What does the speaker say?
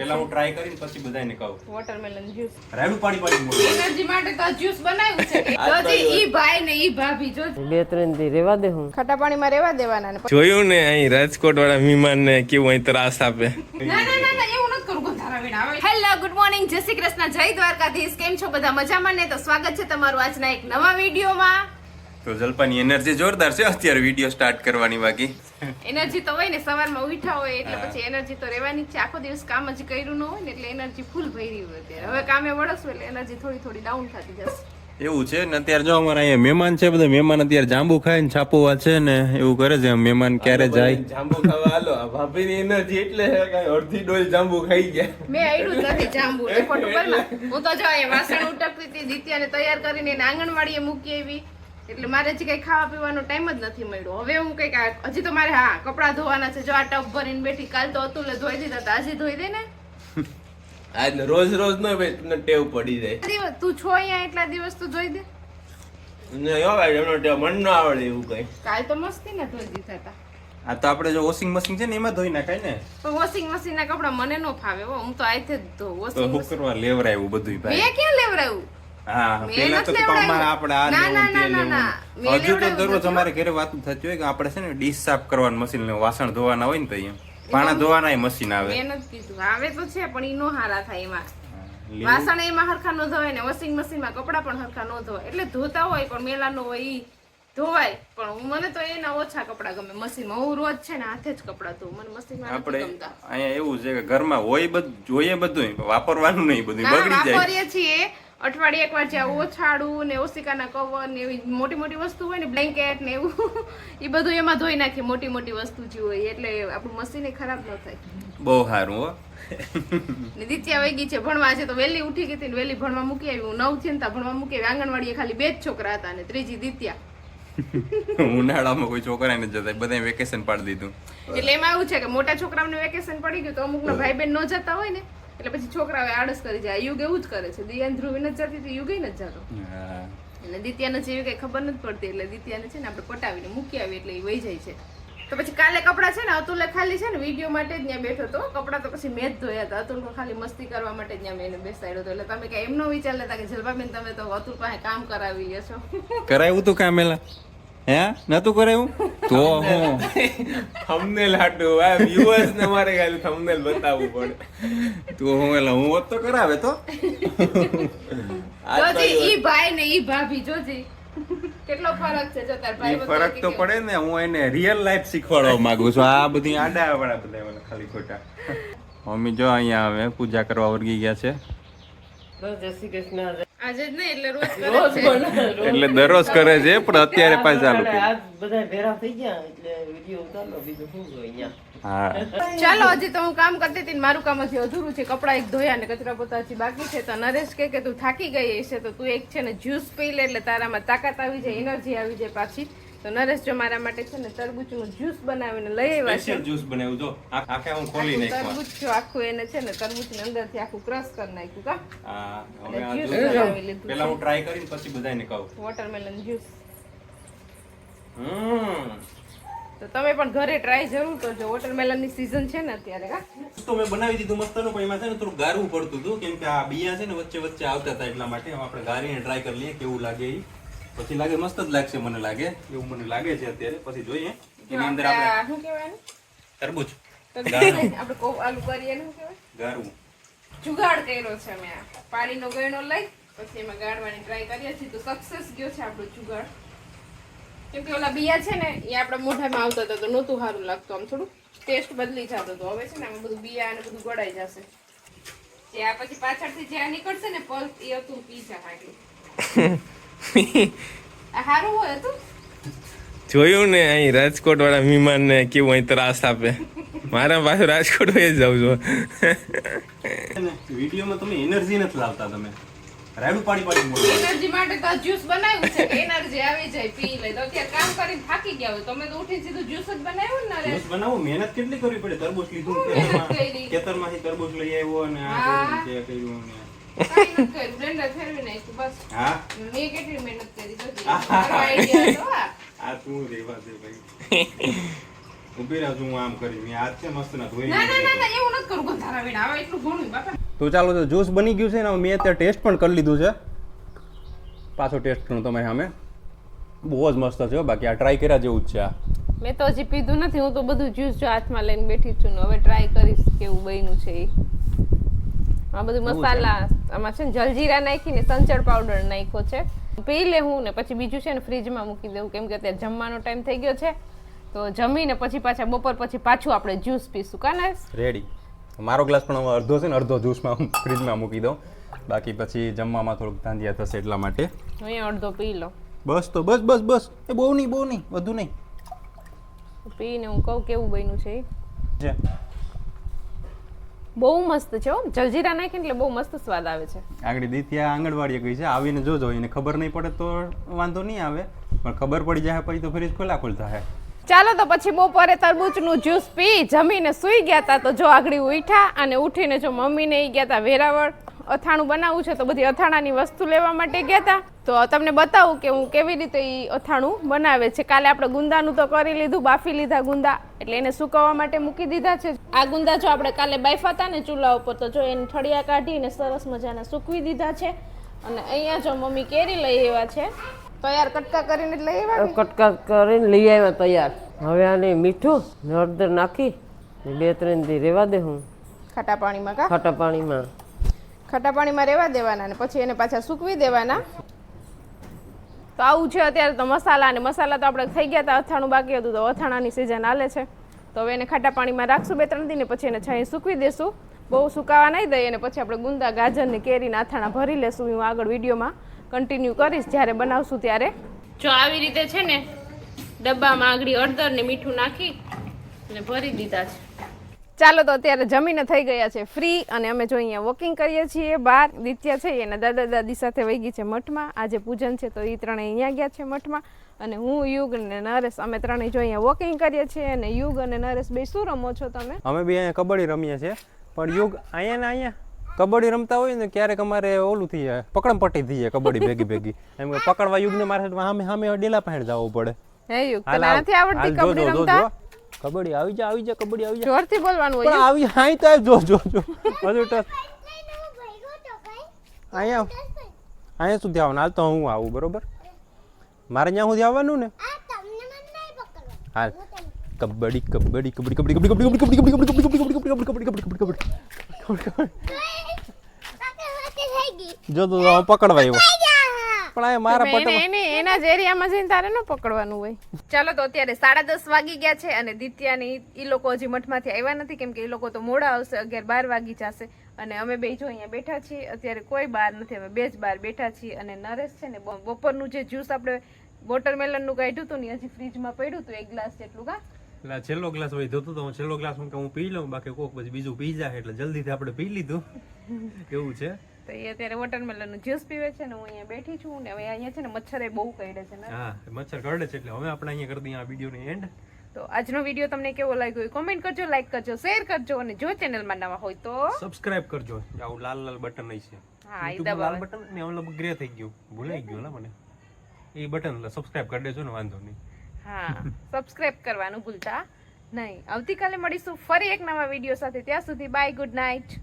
પેલા હું ટ્રાય કરીને પછી બધાને કહું વોટરમેલન જ્યુસ રાયડું પાણી પાણી મોડું એનર્જી માટે તો જ્યુસ બનાવ્યું છે. જોજી ઈ ભાઈ ને ઈ ભાભી જો બે ત્રણ દી રેવા દે હું. ખટા પાણીમાં રેવા દેવાના ને જોયું ને અહીં રાજકોટ વાળા મહેમાન ને કેવું અહીં ત્રાસ આપે. ના ના ના ના એવું નથી કરું ગંધારા વીણા. હેલો ગુડ મોર્નિંગ જય શ્રી કૃષ્ણ. જય દ્વારકાધીશ. કેમ છો બધા? મજામાં ને? તો સ્વાગત છે તમારું આજના એક નવા વિડીયોમાં. તો જલપાની એનર્જી જોરદાર છે. અત્યારે વીડિયો સ્ટાર્ટ કરવાની બાકી. એનર્જી તો હોય ને સવારમાં ઉઠા હોય એટલે પછી એનર્જી તો રહેવાની છે. આખો દિવસ કામ જ કર્યું ન હોય ને એટલે એનર્જી ફૂલ ભરી હોય અત્યારે. હવે કામે વળસું એટલે એનર્જી થોડી થોડી ડાઉન થતી જશે. એવું છે ને અત્યારે જો અમારા અહીંયા મહેમાન છે બધા મહેમાન અત્યારે જાંબુ ખાય ને છાપુવા છે ને એવું કરે છે આમ મહેમાન ક્યારે જાય? જાંબુ ખાવા હાલો. ભાભી ની એનર્જી એટલે અડધી ડોલ જાંબુ ખાઈ ગયા. મેં આયડું જ નથી જાંબુ. હું તો જો વાસણ ઉટકતી હતી દિત્યાને તૈયાર કરીને એને આંગણવાડીએ મૂકી આવી. એટલે મારે હજી કઈ ખાવા પીવાનો ટાઈમ જ નથી મળ્યો. હવે હું કંઈક આ- હજી તો મારે હા કપડાં ધોવાના છે. જો આ ટબ ભરીને બેઠી કાલ તો અતુલે ધોઈ દીધા હતા. આજે ધોઈ દે ને. આજ રોજ રોજ નો ભાઈ તમને ટેવ પડી જાય. દિવસ? તું છો અહીંયા એટલા દિવસ તું ધોઈ દે. ને યો ભાઈ એમનો ટેવ મન ન આવડે એવું કઈ. કાલ તો મસ્તી ને ધોઈ દીધા હતા. આ તો આપણે જો વોશિંગ મશીન છે ને એમાં ધોઈ નાખાય ને? પણ વોશિંગ મશીન ના કપડા મને નો ફાવે હો. હું તો આઈથે જ ધો વોશિંગ કરવા લેવરાયું બધું ભાઈ? મેં ક્યાં લેવડાવ્યું હા મેં પેલા તો નથી આપણે આ લેવું તે ના, ના, ના. મેં લેવું હજુ તો દરરોજ અમારે ઘરે વાતું થતી હોય કે આપણે છે ને ડીશ સાફ કરવાનું મશીન ને વાસણ ધોવાના હોય ને તો અહીંયા. પાણા ધોવાના મશીન આવે. મેં કીધું. આવે તો છે પણ ઈ નો હારા થાય એમાં. વાસણ એમાં હરખા નો ધોવાય ને વોશિંગ મશીનમાં કપડા પણ હરખા નો ધોવાય. એટલે ધોતા હોય પણ મેલાનો હોય ઈ ધોવાય. પણ હું મને તો એના ઓછા કપડા ગમે. મશીનમાં હું રોજ છે ને હાથે જ કપડા ધોઉં. મને મશીનમાં આપણે અહીંયા એવું છે કે ઘરમાં હોય બધું જોઈએ બધું વાપરવાનું નહીં બધું બગડી જાય. વાપરીએ છીએ. અઠવાડિયે એકવાર જ્યાં ઓછાડું ને ઓશિકાના કવર ને એવી મોટી મોટી વસ્તુ હોય ને બ્લેન્કેટ ને એવું એ બધું એમાં ધોઈ નાખીએ મોટી મોટી વસ્તુ જે હોય એટલે આપણું મશીન ખરાબ ન થાય. બહુ સારું હો. ને દિત્યા વહી ગઈ છે ભણવા છે તો વહેલી ઉઠી ગઈ હતી ને વહેલી ભણવા મૂકી આવી. હું નવ થઈને ને ભણવા મૂકી આવી. આંગણવાડીએ ખાલી બે જ છોકરા હતા ને ત્રીજી દિત્યા. ઉનાળામાં કોઈ છોકરા નથી જતા બધા વેકેશન પાડી દીધું. એટલે એમાં એવું છે કે મોટા છોકરાઓને વેકેશન પડી ગયું તો અમુક ભાઈ બહેન ન જતા હોય ને. એટલે પછી છોકરાઓ આળસ કરી જાય. યુગ એવું જ કરે છે. દિયાન ધ્રુવ નથી જતી તો યુગે નથી જતો. એટલે દિત્યાને જેવી કઈ ખબર નથી પડતી એટલે દિત્યાને છે ને આપણે પટાવીને મૂકી આવી એટલે એ વહી જાય છે. તો પછી કાલે કપડાં છે ને અતુલે ખાલી છે ને વીડિયો માટે જ ત્યાં બેઠો હતો. કપડાં તો પછી મેં જ ધોયા હતા. અતુલ ખાલી મસ્તી કરવા માટે ત્યાં મેં એને બેસાડ્યો હતો. એટલે તમે કઈ એમનો વિચાર લેતા કે જલબાબેન તમે તો અતુલ પાસે કામ કરાવી લ્યો છો કરાવ્યું તું કામેલા હે? નતું કરાવ્યું તો હું? થંબનેલ હાટું. આ વ્યુઅર્સ ને મારે ખાલી થંબનેલ બતાવવું પડે. તો હું એટલે હું હોત તો કરાવે તો? જોજી ઈ ભાઈ ને ઈ ભાભી જોજી. કેટલો ફરક છે જો તાર ભાઈ ફરક તો પડે ને હું એને રિયલ લાઈફ શીખવાડવા માંગુ છું. આ બધી આડા વાળા બધા મને ખાલી ખોટા. મમ્મી જો અહીંયા હવે પૂજા કરવા વર્ગી ગયા છે. જય શ્રી કૃષ્ણ એટલે રોજ કરે રોજ છે. રોજ એટલે દરરોજ કરે છે પણ અત્યારે પાછું ચાલુ કર્યું. આજ બધા ભેરા થઈ ગયા એટલે વિડિયો ઉતારો બીજું શું હોય અહીંયા? ચાલો હજી તો હું કામ કરતી હતી મારું કામ હજી અધૂરું છે કપડા એક ધોયા ને કચરા પોતા હજી બાકી છે તો નરેશ કહે કે તું થાકી ગઈ હશે તો તું એક છે ને જ્યુસ પી લે એટલે તારામાં તાકાત આવી જાય એનર્જી આવી જાય પાછી. તો નરેશ જો મારા માટે છે ને તરબૂચનું જ્યુસ બનાવીને લઈ આવ્યા છે. જ્યુસ બનાવ્યું જો. આખે હું ખોલી આખું તરબૂચ જો આખું એને છે ને તરબૂચને અંદરથી આખું ક્રશ કરી નાખ્યું કા? હા હવે આ જ્યુસ બનાવી લીધું પેલા હું ટ્રાય કરીને પછી બધાને કહું. Watermelon juice. હમ. તો તમે પણ ઘરે ટ્રાય જરૂર કરજો. વોટરમેલનની સીઝન છે ને અત્યારે કા? તો મેં બનાવી દીધું મસ્તનું પણ એમાં છે ને થોડું ગારવું પડતું હતું. કેમ કે આ બિયા છે ને વચ્ચે વચ્ચે આવતા હતા એટલા માટે. આપણે ગારીને ટ્રાય કરી લઈએ કેવું લાગે એ પછી લાગે મસ્ત જ લાગશે મને લાગે. એવું મને લાગે છે અત્યારે. પછી જોઈએ. એની અંદર આપણે શું કહેવાય? તરબૂચ. આપણે કોપ આલુ કરીએ ને શું કહેવાય? ગારવું જુગાડ કર્યો છે મેં આ. પાણીનો ગયણો લઈ પછી એમાં ગાળવાની ટ્રાય કરીએ છીએ. તો સક્સેસ ગયો છે આપણો જુગાડ. કેમ કે ઓલા બિયા છે ને એ આપણા મોઢામાં આવતા હતા તો નહોતું સારું લાગતું આમ થોડું. ટેસ્ટ બદલી જતો હતો. હવે છે ને આમાં બધું બિયા અને બધું ગળાઈ જશે. ત્યાં પછી પાછળથી જ્યાં નીકળશે ને પલ્સ એ હતું પીઝા જા હોય જોયું ને અહીં રાજકોટ વાળા મહેમાન ને કેવું અહીં ત્રાસ આપે. મારા પાસે રાજકોટ હોય જ જાઉં છું. વિડીયોમાં તમે એનર્જી નથી લાવતા તમે. રાયડું પાણી પાણી મોડું એનર્જી માટે તો જ્યુસ બનાવ્યું છે. એનર્જી આવી જાય પી લે. તો અત્યારે કામ કરીને થાકી ગયા હોય. તમે તો ઉઠીને સીધું જ્યુસ જ બનાવ્યું ને જ્યુસ બનાવો મહેનત કેટલી કરવી પડે? તરબૂચ લીધું. ખેતરમાંથી તરબૂચ લઈ આવ્યો અને આ કર્યું ને તો ચાલો તો જ્યુસ બની ગયું છે ને મેં અત્યારે ટેસ્ટ પણ કરી લીધું છે. પાછો ટેસ્ટ કરું તમારી સામે. બહુ જ મસ્ત છે બાકી આ ટ્રાય કર્યા જેવું જ છે આ. મેં તો હજી પીધું નથી હું તો બધું જ્યુસ જો હાથમાં લઈને બેઠી છું હવે ટ્રાય કરીશ કેવું બન્યું છે એ. આ બધું મસાલા આમાં છે ને જલજીરા નાખીને સંચળ પાવડર નાખ્યો છે. પી લે હું ને પછી બીજું છે ને ફ્રીજમાં મૂકી દઉં કેમ કે અત્યારે જમવાનો ટાઈમ થઈ ગયો છે. તો જમીને પછી પાછા બપોર પછી પાછું આપણે જ્યુસ પીશું કાને રેડી મારો ગ્લાસ પણ અડધો છે ને અડધો જ્યુસમાં હું ફ્રીજમાં મૂકી દઉં. બાકી પછી જમવામાં થોડુંક તાંજિયા થશે એટલા માટે. અહીંયા અડધો પી લો બસ તો બસ બસ બસ. એ બહુ નહીં બહુ નહીં વધુ નહીં. પીને હું કહું કેવું બન્યું છે જે છે. બહુ મસ્ત છે જલજીરા નાખીને એટલે બહુ મસ્ત સ્વાદ આવે છે. આગળ આ આંગણવાડીએ ગઈ છે. આવીને જોજો. એને ખબર નહીં પડે તો વાંધો નહીં આવે. પણ ખબર પડી જાય પછી તો ફ્રીજ ખોલા ખોલતા હે. ચાલો તો પછી બપોરે તરબૂચનું જ્યુસ પી જમીને સૂઈ ગયા તા તો જો આગળ ઉઠ્યા અને ઉઠીને જો મમ્મીને એ ગયા હતા વેરાવળ. અથાણું બનાવવું છે તો બધી અથાણાની વસ્તુ લેવા માટે ગયા હતા તો તમને બતાવું કે હું કેવી રીતે એ અથાણું બનાવે છે. કાલે આપણે ગુંદાનું તો કરી લીધું બાફી લીધા ગુંદા એટલે એને સુકવવા માટે મૂકી દીધા છે. આ ગુંદા જો આપણે કાલે બાફા હતા ને ચૂલા ઉપર તો જો એને ઠળિયા કાઢીને સરસ મજાના સૂકવી દીધા છે. અને અહીંયા જો મમ્મી કેરી લઈ આવ્યા છે. તૈયાર કટકા કરીને લઈ આવ્યા કટકા કરીને લઈ આવ્યા તૈયાર. હવે આને મીઠું હળદર નાખી બે ત્રણ દી રેવા દે હું. ખાટા પાણીમાં ખાટા પાણીમાં. ખાટા પાણીમાં રહેવા દેવાના ને પછી એને પાછા સૂકવી દેવાના. તો આવું છે અત્યારે તો મસાલા અને મસાલા તો આપણે થઈ ગયા હતા અથાણું બાકી હતું તો અથાણાની સિઝન હાલે છે. તો હવે એને ખાટા પાણીમાં રાખશું બે ત્રણ દિને પછી એને છાંય સૂકવી દેશું. બહુ સુકાવા નહીં દઈએ અને પછી આપણે ગુંદા, ગાજર ને કેરીના અથાણા ભરી લેશું. હું આગળ વિડીયોમાં કન્ટિન્યુ કરીશ જ્યારે બનાવશું ત્યારે. જો આવી રીતે છે ને, ડબ્બામાં આગળ અડદર ને મીઠું નાખી અને ભરી દીધા છે. ચાલો તો અત્યારે જમીને થઈ ગયા છે ફ્રી અને અમે જો અહીંયા વોકિંગ કરીએ છીએ. બહાર દિત્યા છે એના દાદા દાદી સાથે વહી ગઈ છે મઠમાં. આજે પૂજન છે તો એ ત્રણેય અહીંયા ગયા છે મઠમાં. અને હું યુગ અને નરેશ અમે ત્રણેય જો અહીંયા વોકિંગ કરીએ છીએ અને યુગ અને નરેશ બે શું રમો છો તમે? અમે બી અહીંયા કબડ્ડી રમીએ છીએ. પણ યુગ અહીંયા ને અહીંયા કબડ્ડી રમતા હોય ને ક્યારેક અમારે ઓલું થઈ જાય પકડમ પટ્ટી થઈ જાય કબડ્ડી ભેગી ભેગી. એમ પકડવા યુગને મારે સામે સામે ડેલા પાસે જવું પડે. હે યુગ તને નથી આવડતી કબડ્ડી રમતા. કબડ્ડી આવી જા આવી જા કબડ્ડી આવી જા જોરથી બોલવાનું હોય પણ આવી હાઈ તો જો જો જો બધું ટસ અહીંયા અહીંયા સુધી આવવાનું હાલ તો હું આવું બરોબર મારે ત્યાં સુધી આવવાનું ને હાલ કબડ્ડી કબડ્ડી કબડ્ડી કબડ્ડી કબડ્ડી કબડ્ડી કબડ્ડી કબડ્ડી કબડ્ડી કબડ્ડી કબડ્ડી કબડ્ડી કબડ્ડી કબડ્ડી જો તો પકડવા આવ્યો પણ આ મારા પટમાં એને એના જ એરિયામાં જઈને તારે ન પકડવાનું હોય. ચાલો તો અત્યારે સાડા દસ વાગી ગયા છે અને દિત્યાની ઈ લોકો હજી મઠમાંથી આવ્યા નથી કેમ કે એ લોકો તો મોડા આવશે અગિયાર બાર વાગી જશે. અને અમે બે જો અહીંયા બેઠા છીએ અત્યારે કોઈ બાર નથી અમે બે જ બાર બેઠા છીએ. અને નરેશ છે ને બપોરનું જે જ્યુસ આપણે વોટરમેલનનું કાઢ્યું હતું ને હજી ફ્રીજમાં પડ્યું હતું એક ગ્લાસ જેટલું કા એટલે છેલ્લો ગ્લાસ હોય ધોતો તો હું છેલ્લો ગ્લાસ હું કે હું પી લઉં બાકી કોક પછી બીજું પી જાય એટલે જલ્દીથી આપણે પી લીધું. એવું છે. તો એ અત્યારે વોટરમેલનનું જ્યુસ પીવે છે ને હું અહીંયા બેઠી છું ને હવે અહીંયા છે ને મચ્છરે બહુ કરડે છે ને. હા મચ્છર કરડે છે એટલે હવે આપણે અહીંયા કરી દઈએ આ વિડીયોની એન્ડ તો આજનો વીડિયો તમને કેવો લાગ્યો કોમેન્ટ કરજો લાઈક કરજો શેર કરજો અને જો ચેનલમાં નવા હોય તો સબસ્ક્રાઇબ કરજો. આવું લાલ લાલ બટન નહીં છે. હા એ લાલ બટન ને ઓલો ગ્રે થઈ ગયું. ભૂલાઈ ગયું ને મને. એ બટન સબસ્ક્રાઇબ કરી દેજો ને વાંધો નહીં. હા સબસ્ક્રાઇબ કરવાનું ભૂલતા નહીં. આવતીકાલે મળીશું ફરી એક નવા વીડિયો સાથે. ત્યાં સુધી બાય ગુડ નાઇટ